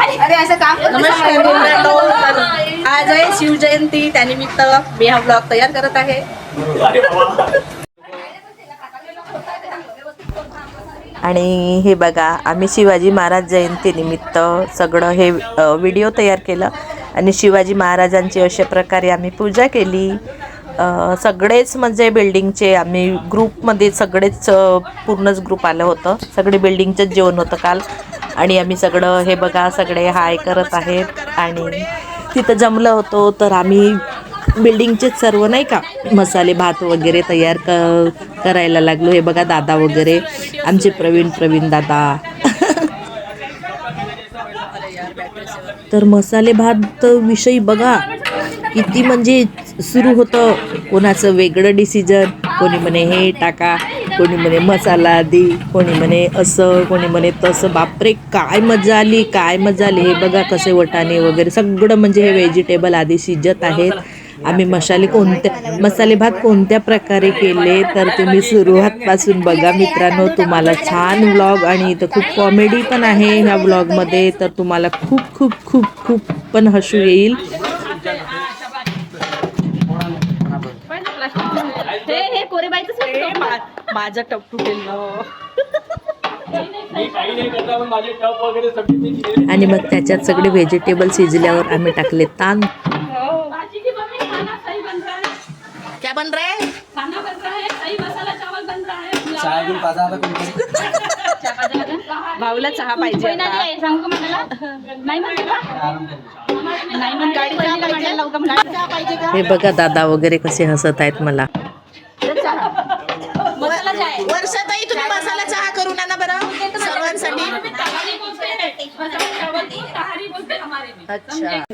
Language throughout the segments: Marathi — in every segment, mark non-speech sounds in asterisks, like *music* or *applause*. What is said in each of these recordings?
अरे असं काम करतो नमस्कार मित्रांनो आज आहे शिवजयंती. त्यानिमित्त मी हा ब्लॉग तयार करत आहे. आणि हे बघा आम्ही शिवाजी महाराज जयंतीनिमित्त सगळं हे व्हिडिओ तयार केलं. आणि शिवाजी महाराजांची अशा प्रकारे आम्ही पूजा केली. सगळेच म्हणजे बिल्डिंगचे आम्ही ग्रुपमध्ये सगळेच पूर्णच ग्रुप आलं होतं. सगळे बिल्डिंगचंच जेवण होतं काल. आणि आम्ही सगळं हे बघा सगळे हाय करत आहेत. आणि तिथं जमलं होतो तर आम्ही बिल्डिंगचेच सर्व नाही का मसाले भात वगैरे तयार क करायला लागलो. हे बघा दादा वगैरे. आमचे प्रवीण प्रवीण दादा. *laughs* तर मसाले भात विषयी बघा किती म्हणजे सुरू होतं कोणाचं वेगळं डिसिजन कोणी म्हणे हे टाका कोणी म्हणे मसाला दे कोणी म्हणे असं कोणी म्हणे तसं. बापरे काय मजा आली काय मजा आली. हे बघा कसे वटाणे वगैरे सगळं म्हणजे हे व्हेजिटेबल आधी शिजत आहेत. आम्ही मसाले कोणत्या मसाले भात कोणत्या प्रकारे केले तर तुम्ही सुरुवातपासून बघा मित्रांनो तुम्हाला छान व्लॉग आणि इथं खूप कॉमेडी पण आहे ह्या व्लॉगमध्ये तर तुम्हाला खूप खूप खूप खूप पण हसू येईल. हे हे कोरेबाईचं माझा टप तुटेल मी काही नाही करता पण माझे टप वगैरे सगळे मी दिलेले. आणि मग त्याच्यात सगळे व्हेजिटेबल शिजल्यावर आम्ही टाकले रहा है. क्या बन रहा है? खाना बन रहा है सही मसाला चावल बन रहा है. पुलाव चहा घेऊन पाजा आता कोणीतरी. भाऊला चहा पाहिजे सांगू नाही म्हणते हे बघा दादा वगैरे कसे हसत आहेत मला. मसाला चाय वर्षाताई तुम्ही मसाला चहा करून आणा बरं. सर्वांसाठी. तहारी बोलते हैं मसाला चावल को तहारी बोलते हैं हमारे में अच्छा.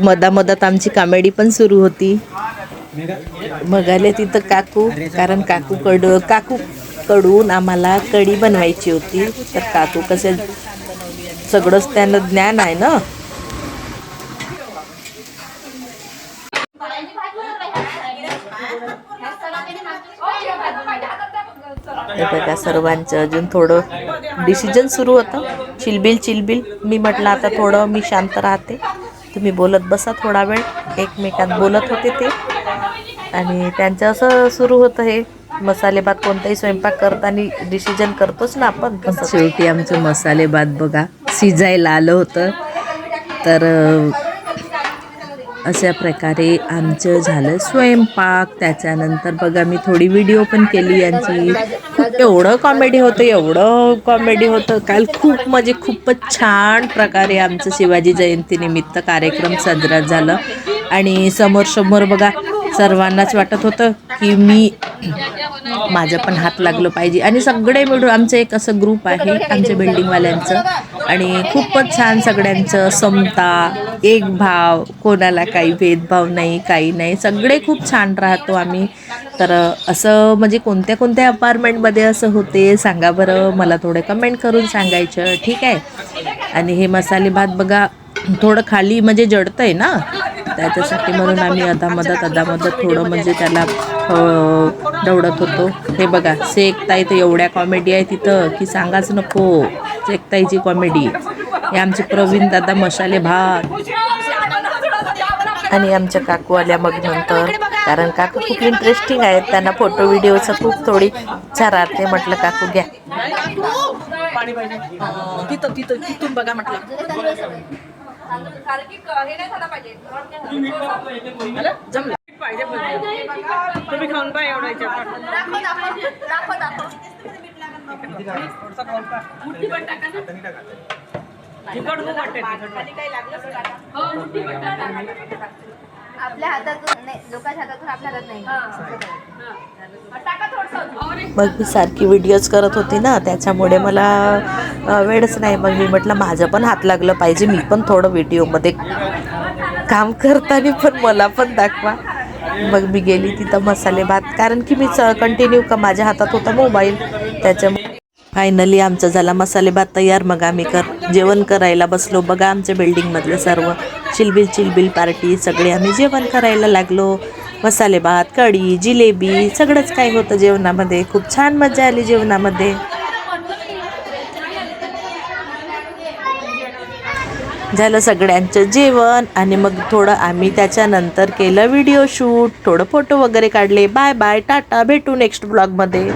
मधामधात आमची कामेडी पण सुरू होती. मग आले तिथं काकू कारण काकू कड काकू कडून आम्हाला कढी बनवायची होती. तर काकू कसे सगळंच त्यांना ज्ञान आहे ना? हे बघा सर्वांचं अजून थोडं डिसिजन सुरू होतं. चिलबिल चिलबिल. मी म्हटलं आता थोडं मी शांत राहते. तुम्ही बोलत बसा थोडा वेळ. एकमेकात बोलत होते ते. आणि त्यांचं असं सुरू होतं हे. मसाले भात कोणताही स्वयंपाक करताना डिसिजन करतोच ना आपण शेवटी आमचं मसाले भात बघा शिजायला आलं होतं. तर अशा प्रकारे आमचं झालं स्वयंपाक. त्याच्यानंतर बघा मी थोडी व्हिडिओ पण केली यांची. खूप एवढं कॉमेडी होतं एवढं कॉमेडी होतं. काल खूप म्हणजे खूपच छान प्रकारे आमचं शिवाजी जयंतीनिमित्त कार्यक्रम साजरा झालं. आणि समोर समोर बघा सर्वांनाच वाटत होतं की मी माझं पण हात लागलं पाहिजे. आणि सगळे मिळून आमचं एक असं ग्रुप आहे आमच्या बिल्डिंगवाल्यांचं आणि खूपच छान सगळ्यांचं समता एक भाव कोणाला काही भेदभाव नाही काही नाही सगळे खूप छान राहतो आम्ही. तर असं म्हणजे कोणत्या कोणत्या अपार्टमेंटमध्ये असं होते सांगा बरं मला थोडं कमेंट करून सांगायचं ठीक आहे? आणि हे मसाले भात बघा थोडं खाली म्हणजे जडतं आहे ना? त्याच्यासाठी म्हणून आम्ही अधामधात अधामधात थोडं म्हणजे त्याला दौडत होतो. हे बघा सेकता तर एवढ्या कॉमेडी आहे तिथं की सांगाच नको. शेकताईची कॉमेडी हे आमचे प्रवीण दादा मसाले भात. आणि आमच्या काकू आल्या मग नंतर. कारण काकू खूप इंटरेस्टिंग आहेत. त्यांना फोटो व्हिडिओचं खूप थोडी इच्छा राहते म्हटलं काकू घ्या. तिथं तिथं तिथून बघा म्हटलं. जमलं. तुम्ही खाऊन पाय पण टाका. आपल्या हातातून नाही लोकांच्या हातातून आपल्या हातात नाही. टाका थोडंसं. और एक मग मी सारखी व्हिडिओज करत होती ना त्याच्यामुळे मला वेळच नाही. मग मी म्हटलं माझं पण हात लागलं पाहिजे मी पण थोडं व्हिडिओमध्ये काम करताना पण मला पण दाखवा. मग मी गेली तिथं मसाले भात कारण की मी कंटिन्यू का माझ्या हातात होता मोबाईल त्याच्यामुळे फायनली आमचा झाला मसाले भात तयार. मग आम्ही कर जेवण करायला बसलो. बघा आमच्या बिल्डिंगमधले सर्व. चिलबिल चिलबिल पार्टी सगळे आम्ही जेवण करायला लागलो. मसाले भात कढी जिलेबी सगळंच काय होतं जेवणामध्ये. खूप छान मजा आली जेवणामध्ये. झालं सगळ्यांचं जेवण आणि मग थोडं आम्ही त्याच्यानंतर केलं व्हिडिओ शूट थोडं फोटो वगैरे काढले. बाय बाय टाटा भेटू नेक्स्ट ब्लॉगमध्ये